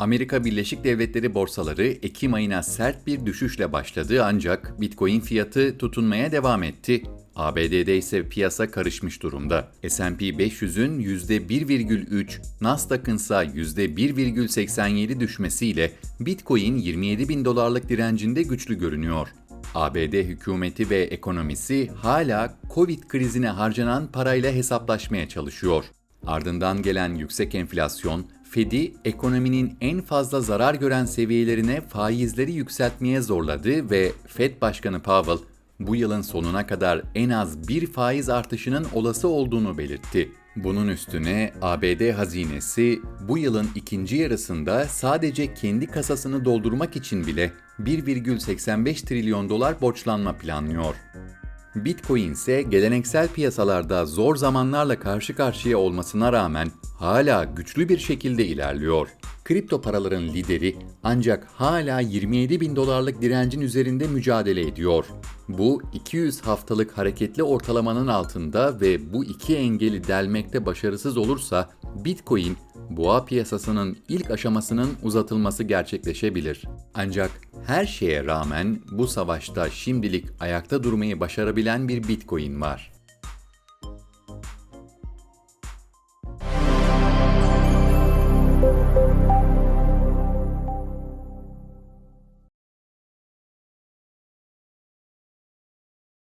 Amerika Birleşik Devletleri borsaları Ekim ayına sert bir düşüşle başladı ancak Bitcoin fiyatı tutunmaya devam etti. ABD'de ise piyasa karışmış durumda. S&P 500'ün %1,3, Nasdaq'ın ise %1,87 düşmesiyle Bitcoin 27 bin dolarlık direncinde güçlü görünüyor. ABD hükümeti ve ekonomisi hala Covid krizine harcanan parayla hesaplaşmaya çalışıyor. Ardından gelen yüksek enflasyon, Fed'i ekonominin en fazla zarar gören seviyelerine faizleri yükseltmeye zorladı ve Fed Başkanı Powell, bu yılın sonuna kadar en az bir faiz artışının olası olduğunu belirtti. Bunun üstüne ABD hazinesi bu yılın ikinci yarısında sadece kendi kasasını doldurmak için bile 1,85 trilyon dolar borçlanma planlıyor. Bitcoin ise geleneksel piyasalarda zor zamanlarla karşı karşıya olmasına rağmen hala güçlü bir şekilde ilerliyor. Kripto paraların lideri ancak hala 27 bin dolarlık direncin üzerinde mücadele ediyor. Bu 200 haftalık hareketli ortalamanın altında ve bu iki engeli delmekte başarısız olursa Bitcoin boğa piyasasının ilk aşamasının uzatılması gerçekleşebilir. Ancak her şeye rağmen bu savaşta şimdilik ayakta durmayı başarabilen bir Bitcoin var.